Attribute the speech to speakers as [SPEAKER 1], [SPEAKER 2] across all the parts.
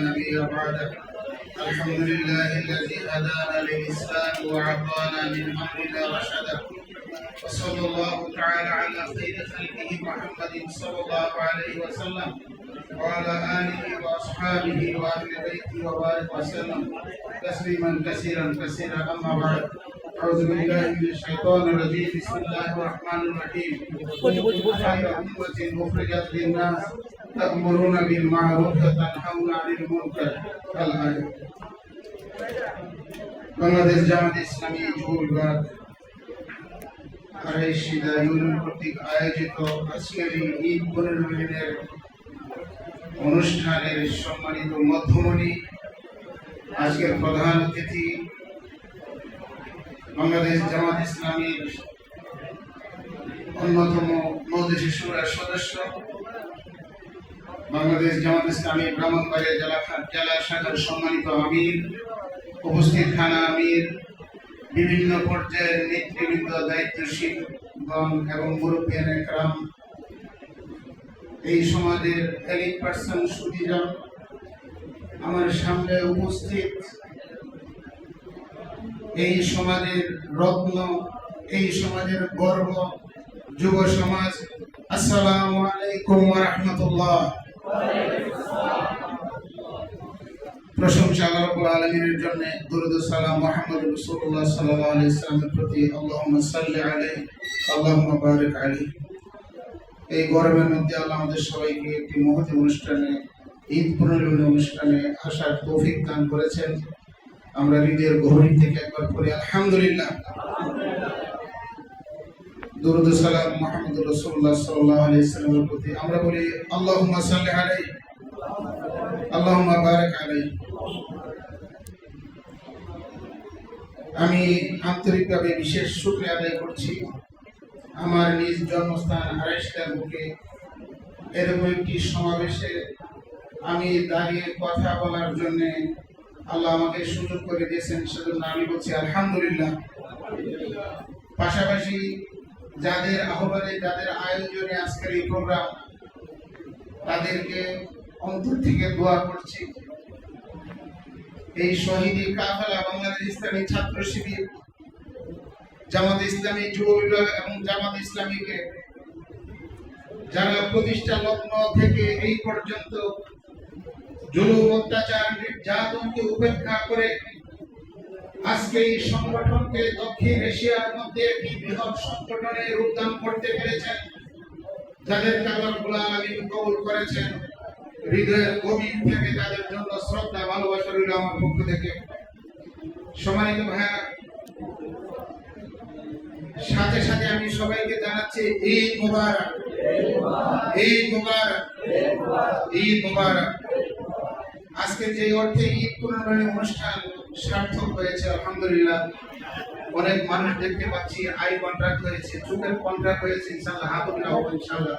[SPEAKER 1] نبي بعده الحمد لله الذي هدانا للإسلام وعطانا من أمرنا رشدا. وصلى الله تعالى على خير خلقه محمد صلى الله عليه وسلم وعلى آله وأصحابه وأهل بيته وبارك وسلم تسليما كثيرا كثيرا أما بعد أعوذ بالله من الشيطان الرجيم بسم الله الرحمن الرحيم خير أمة أخرجت للناس تأمرون بالمعروف وتنهون عن المنكر الآية বাংলাদেশ জামাত ইসলামী যুবক আড়াই সিদা ইউনিয়ন অনুষ্ঠানের সম্মানিত মধ্যমণি, আজকের প্রধান অতিথি, বাংলাদেশ জামাত ইসলামীর অন্যতম মৌদেশী সুরার সদস্য, বাংলাদেশ জামাত ইসলামী ব্রাহ্মণবাড়িয়া জেলা জেলা শাখার সম্মানিত আমির, উপস্থিত থানা আমির বিভিন্ন পর্যায়ের নেতৃবৃন্দ দায়িত্বশীলগণ এবং মুরব্বিয়ান একরাম, এই সমাজের এলিট পার্সন সুদীজন আমার সামনে উপস্থিত। এই সমাজের রত্ন, এই সমাজের গর্ব, যুব সমাজ, আসসালামু আলাইকুম রাহমাতুল্লাহ। প্রশংসা রাব্বুল আলামিনের জন্য দরুদ সালাম মুহাম্মদ রাসূলুল্লাহ সাল্লাল্লাহু আলাইহি ওয়াসাল্লামের প্রতি আল্লাহুম্মা সাল্লি আলাইহি, আল্লাহুম্মা বারিক আলাইহি। এই গরমের মধ্যে আল্লাহ আমাদের সবাইকে একটি মহতি অনুষ্ঠানে, ঈদ পুনর্মিলন অনুষ্ঠানে আসার তৌফিক দান করেছেন। আমরা হৃদয়ের গহরী থেকে একবার পড়ি, আলহামদুলিল্লাহ। দরুদ সালাম মুহাম্মদ রাসূলুল্লাহ সাল্লাল্লাহু আলাইহি ওয়াসাল্লামের প্রতি আমরা বলি, আল্লাহুম্মা সাল্লি আলাইহি, আল্লাহুম্মা বারিক আলাইহি। আমি আন্তরিকভাবে বিশেষ শুকরিয়া আদায় করছি। আমার নিজ জন্মস্থান আড়াইশটার বুকে। এরকম একটি সমাবেশে আমি দাঁড়িয়ে কথা বলার জন্য আল্লাহ আমাকে সুযোগ করে দিয়েছেন, সেজন্য আমি বলছি আলহামদুলিল্লাহ। পাশাপাশি যাদের আহ্বানে, যাদের আয়োজনে আজকের এই প্রোগ্রাম, তাদেরকে অন্তর থেকে দোয়া করছি। এই শহীদি কাফেলা বাংলাদেশ ইসলামী ছাত্র শিবির, জামাত ইসলামী যুব বিভাগ এবং জামাত ইসলামীকে যারা প্রতিষ্ঠা লগ্ন থেকে এই পর্যন্ত জুলুম, অত্যাচার, নির্যাতনকে উপেক্ষা করে আজকে এই সংগঠনকে দক্ষিণ এশিয়ার মধ্যে একটি বৃহৎ সংগঠনে রূপদান করতে পেরেছেন, যাদের কালারগুলা আলমিন কবুল করেছেন। হৃদয়ের গভীর থেকে তাদের জন্য শ্রদ্ধা, ভালোবাসা রইল আমার পক্ষ থেকে। সম্মানিত ভাইয়া, সাথে সাথে আমি সবাইকে জানাচ্ছি, ঈদ মুবারক। ঈদ মুবারক। ঈদ মুবারক। আজকে যে অর্থে ঈদ পুনর্বাণী অনুষ্ঠান সার্থক হয়েছে, আলহামদুলিল্লাহ। অনেক মানুষ দেখতে পাচ্ছি, আই কন্ট্রাক্ট হয়েছে, চোখের কন্ট্রাক্ট হয়েছে, ইনশাআল্লাহ হাতুল্লাহ হবে ইনশাআল্লাহ।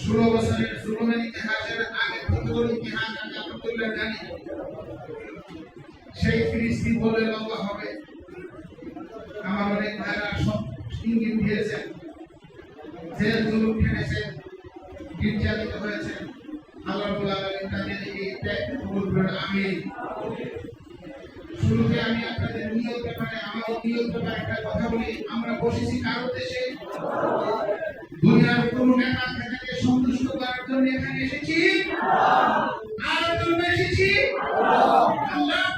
[SPEAKER 1] ষোলো বছরের জুলুমের ইতিহাসের আগে ইতিহাস আমি জানি। সেই ফিরিস্তি বলে লম্বা হবে। আমার অনেক ভাইরা সব ইঙ্গিত দিয়েছেন যে জুলুম ঠেনেছেন নির্যাতিত হয়েছেন আল্লাহ আলামিন তাদের আমিন শুরুতে আমি আপনাদের নিয়ত ব্যাপারে, আমার নিয়ত ব্যাপারে একটা কথা বলি। আমরা বসেছি কারও দেশে জন্য আমরা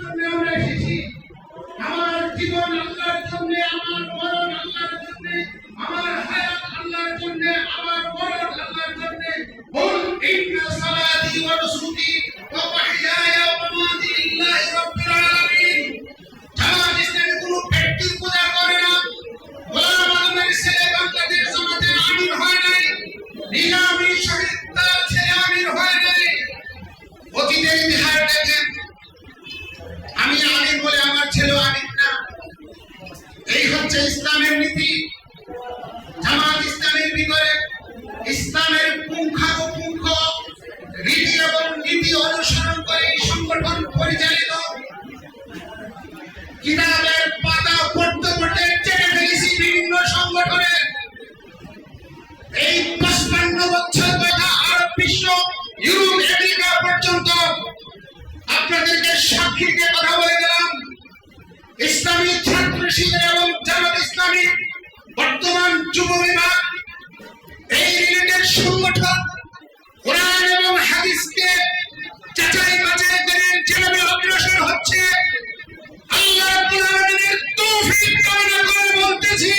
[SPEAKER 1] কিতাবের পাতা পড়তে পড়তে চেটে ফেলেছি বিভিন্ন সংগঠনে। এই পঁচপান্ন বছর তথা আর বিশ্ব ইউরোপ, আমেরিকা পর্যন্ত আপনাদেরকে সাক্ষীকে কথা বলে গেলাম। ইসলামী ছাত্র শিবির এবং জামাত ইসলামী বর্তমান যুব বিভাগ, এই রিলেটেড সংগঠন, কোরআন এবং হাদিসকে যাচাই বাছাই করে যেভাবে অগ্রসর হচ্ছে। আল্লাহ রাব্বুল আলামিনের বলতেছি।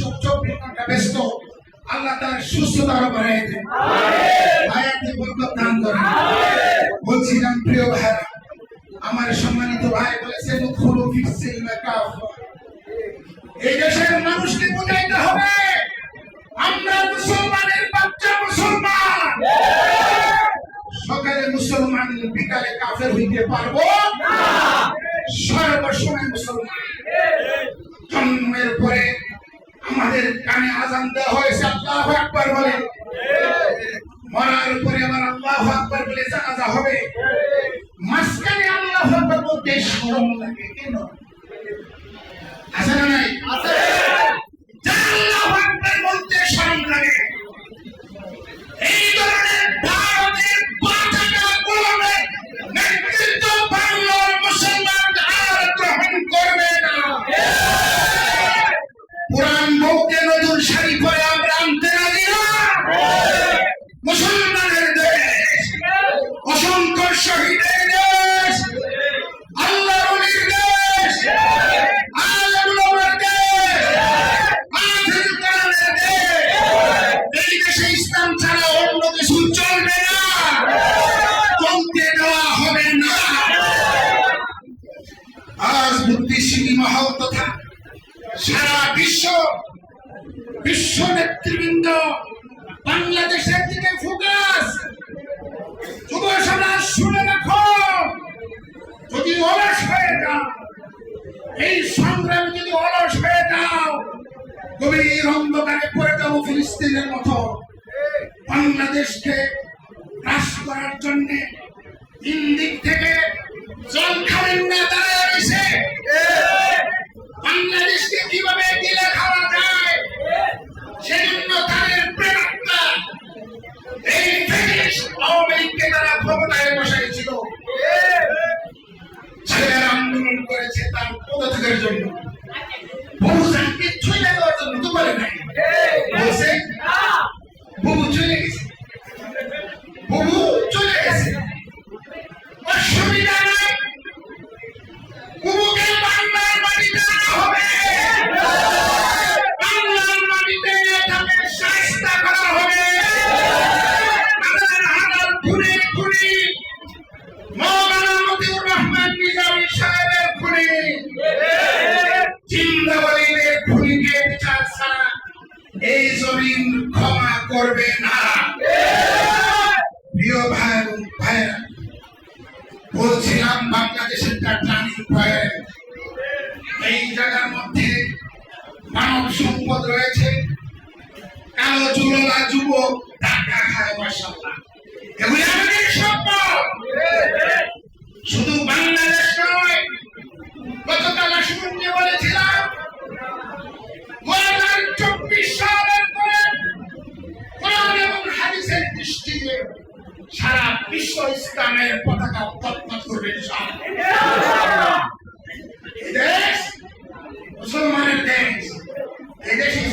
[SPEAKER 1] চোখ চোখ ব্যস্ত। আল্লাহ তার সুস্থতা আরও দান। করেন। বলছিলাম, প্রিয় ভাইরা আমার সম্মানিত ভাই বলেছেন খুলু ফিরছিল এই দেশের মানুষকে বুঝাইতে হবে, আমরা মুসলমানের বাচ্চা মুসলমান। সকালে মুসলমান, বিকালে কাফের হইতে পারব সর্বসময় মুসলমান। জন্মের পরে আমাদের কানে আজান দেওয়া হয়েছে, আল্লাহ আকবার বলে। মরার উপরে আবার আল্লাহ আকবার বলে জানাজা হবে। মাঝখানে আল্লাহ আকবার বলতে শরম লাগে কেন গভীর অন্ধকারে পড়ে যাব ফিলিস্তিনের মতো। বাংলাদেশকে হ্রাস করার জন্য তিন দিক থেকে জল খাবেন না রয়েছে বাংলাদেশকে কীভাবে খাওয়া যায়, সেজন্য তাদের প্রেরণা এই লীগকে তারা ক্ষমতায় বসাইছিল। ছেলেরা আন্দোলন করেছে তার পদত্যাগের জন্য। বহুজান কিচ্ছুই না দেওয়ার জন্য তো পারে নাই বলছে বহু চলে গেছে বহু মানব সম্পদ রয়েছে। কালো চুললা যুবক, টাকা খায় মাসাল্লাহ এগুলি আমাদের সম্পদ। শুধু বাংলাদেশ নয়, গতকাল আসুন বলেছিলাম দু চব্বিশ সালের পরে কোরআন এবং হাদিসের দৃষ্টিতে সারা বিশ্ব ইসলামের পতাকা উত্তপ্ত করবে দেশ, মুসলমানের দেশে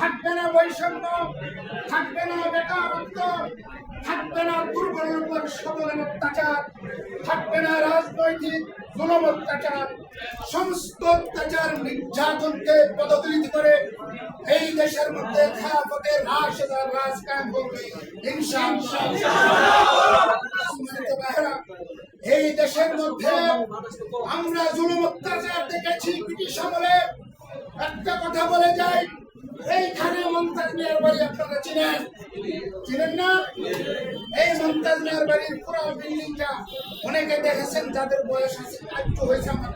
[SPEAKER 1] থাকবে না বৈষম্য, থাকবে না বেকারত্ব, থাকবে না দুর্বলের উপর সবলের অত্যাচার, থাকবে না রাজনৈতিক জুলুম সমস্ত অত্যাচার নির্যাতনকে পদদলিত এই দেশের মধ্যে আমরা জুলুম দেখেছি ব্রিটিশ আমলে। একটা কথা বলে যাই, এইখানে মিয়ার বাড়ি আপনারা চিনেন? চিনেন না? এই মমতাজ বাড়ির পুরো বিল্ডিংটা অনেকে দেখেছেন, যাদের বয়স আছে একটু হয়েছে আমার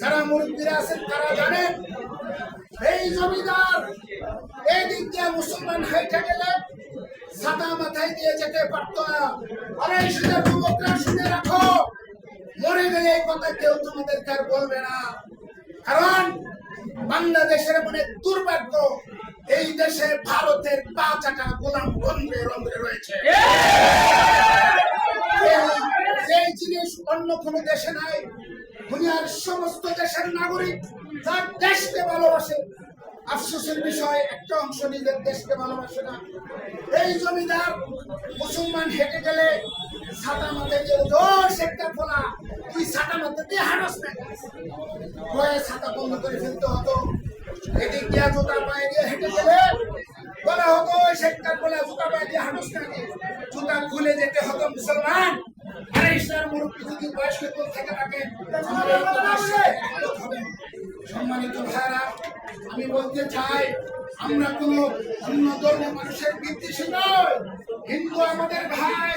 [SPEAKER 1] যারা মুরব্বীরা আছেন, তারা জানেন, এই জমিদার এই দিক দিয়ে মুসলমান হাইটে গেলে ছাতা মাথায় দিয়ে যেতে পারতো না। আরে, শুনে যুবকরা শুনে রাখো। মরে গেলে এই কথা কেউ তোমাদের আর বলবে না। কারণ বাংলাদেশের মনে দুর্ভাগ্য এই দেশে ভারতের পা চাটা গোলাম বন্ধে রন্ধ্রে রয়েছে। এই- জিনিস অন্য কোন দেশে নাই। দুনিয়ার সমস্ত দেশের নাগরিক যার দেশকে ভালোবাসে। আফসোসের বিষয় একটা অংশ নিজের দেশকে ভালোবাসে না। এই জমিদার মুসলমান হেঁটে গেলে ছাতা মাথায় দিয়ে দোষ একটা ফোলা তুই ছাতা দিয়ে হাঁটস না ছাতা বন্ধ করে ফেলতে হতো। সম্মানিত ভাইরা আমি বলতে চাই, আমরা কোন অন্য ধর্মের মানুষের বিদ্বেষী নয় হিন্দু আমাদের ভাই,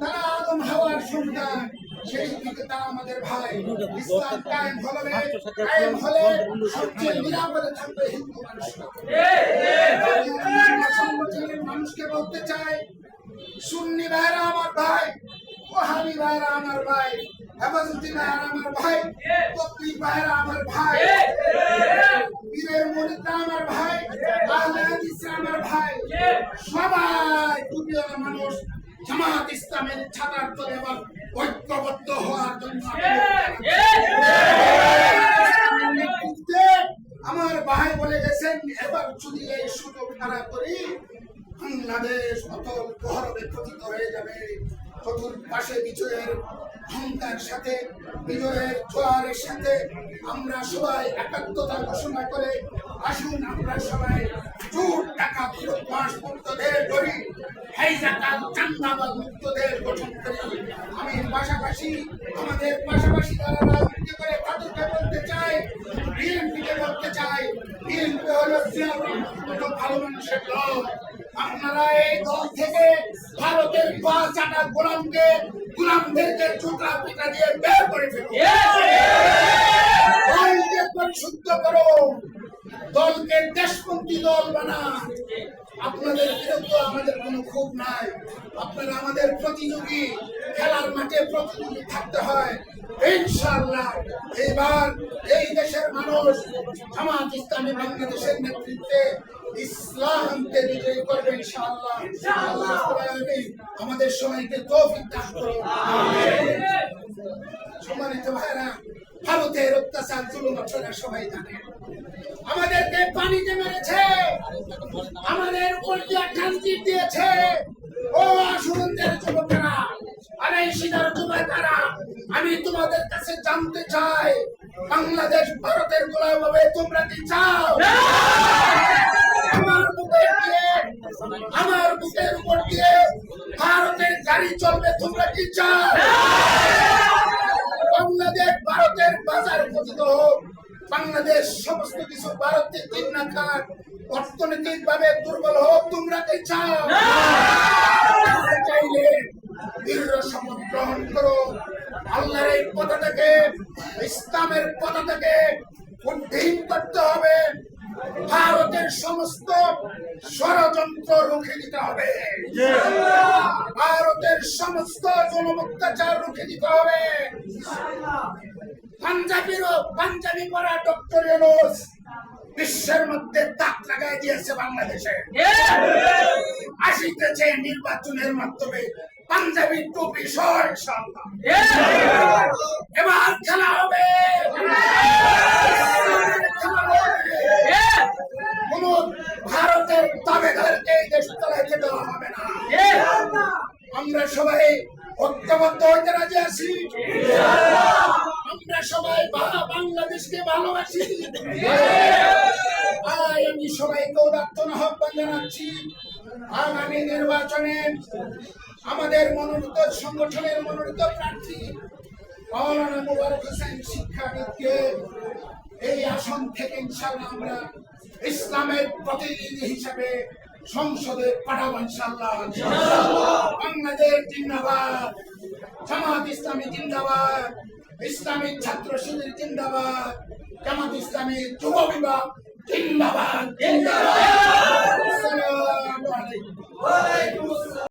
[SPEAKER 1] তারা আদম হাওয়ার সন্তান। সেই দিকে তারা আমাদের ভাই। ইসলাম কায়েম হলে কায়েম হলে সবচেয়ে নিরাপদে থাকবে হিন্দু মানুষরা মানুষকে বলতে চাই সুন্নি ভাইরা আমার ভাই ওহাবি ভাইরা আমার ভাই হেফাজতি ভাইরা আমার ভাই তবলিগ ভাইরা আমার ভাই পীরের আমার ভাই আহলে হাদিসরা আমার ভাই। সবাই দুনিয়ার মানুষ জামাত ইসলামের ছাতার তলে ঐক্যবদ্ধ হওয়ার জন্য আমার
[SPEAKER 2] ভাই
[SPEAKER 1] বলে গেছেন,
[SPEAKER 2] এবার
[SPEAKER 1] যদি
[SPEAKER 2] এই সুযোগ
[SPEAKER 1] তারা
[SPEAKER 2] করি, বাংলাদেশ অতল গহরবে
[SPEAKER 1] পতিত
[SPEAKER 2] হয়ে
[SPEAKER 1] যাবে।
[SPEAKER 2] চতুর্পাশে বিজয়ের ঘণ্টার সাথে, বিজয়ের জোয়ারের সাথে আমরা সবাই একাত্মতা ঘোষণা করে আসুন আমরা সবাই চোর টাকা মাস মুক্তদের করি হাইজাকাল চান্দাবাদ মুক্তদের গঠন করি। আমি পাশাপাশি আমাদের পাশাপাশি যারা রাজনীতি করে তাদেরকে বলতে চাই বিএনপিকে বলতে চাই বিএনপি হলো জিয়াউর ভালো মানুষের দল। আপনারা এই দল থেকে ভারতের পা চাটা গোলামকে গোলামদেরকে চোখা পিটা দিয়ে বের করে ফেলুন। দলকে পরিশুদ্ধ করো দলকে দেশপন্থী দল বানা আপনাদের বিরুদ্ধে আমাদের কোনো ক্ষোভ নাই। আপনারা আমাদের প্রতিযোগী। খেলার মাঠে প্রতিযোগী থাকতে হয়। ইনশাআল্লাহ এবার এই দেশের মানুষ জামাত ইসলামী বাংলাদেশের নেতৃত্বে ইসলামকে বিজয়ী করবে ইনশাআল্লাহ। আমাদের সবাইকে তৌফিক দান করুন। সম্মানিত ভাইরা ভারতের অত্যাচার জুলুম আপনারা সবাই জানেন আমাদেরকে পানিতে মেরেছে। আমাদের দিয়া ট্রানজিট দিয়েছে। ও আসুনদের যুবকেরা, আরে সিনার যুবকেরা, আমি তোমাদের কাছে জানতে চাই, বাংলাদেশ ভারতের গোলাম হবে, তোমরা কি চাও? আমার বুকের দিয়ে, আমার বুকের উপর দিয়ে ভারতের গাড়ি চলবে, তোমরা কি চাও? ভারতের পতিত হোক বাংলাদেশ সমস্ত কিছু ভারতের দিন না খাক অর্থনৈতিক ভাবে দুর্বল হোক তোমরা কি চাও? চাইলে দীর্ঘ শপথ গ্রহণ করো। আল্লাহর এই পতাটাকে ইসলামের পতাটাকে উদ্ধার করতে হবে। ভারতের সমস্ত ষড়যন্ত্র রুখে দিতে হবে। ভারতের সমস্ত জনমুক্তাচার রুখে দিতে হবে। পাঞ্জাবিরও পাঞ্জাবি পড়া ডক্টর ইউনুস বিশ্বের মধ্যে তাক লাগাই দিয়েছে বাংলাদেশে। আসিতেছে নির্বাচনের মাধ্যমে পাঞ্জাবি টুপি এবার খেলা হবে। কোন ভারতের দাবেদারকে এই দেশ চালাইতে দেওয়া হবে না। আমরা সবাই ঐক্যবদ্ধ হইতে রাজি আছি। আমরা সবাই বাংলাদেশকে ভালোবাসি। আমি সবাইকে উদাত্তন আহ্বান জানাচ্ছি। আগামী নির্বাচনে আমাদের মনোনীত সংগঠনের মনোনীত প্রার্থী মৌলানা মুবারক হোসেন শিক্ষাবিদকে এই আসন থেকে ইনশাল্লাহ আমরা ইসলামের প্রতিনিধি হিসাবে সংসদে পাঠাবো ইনশাল্লাহ বাংলাদেশ জিন্দাবাদ, জামাত ইসলামী জিন্দাবাদ, ইসলামী ছাত্র শিবির জিন্দাবাদ, জামাত ইসলামী যুব বিভাগ জিন্দাবাদ। জিন্দাবাদ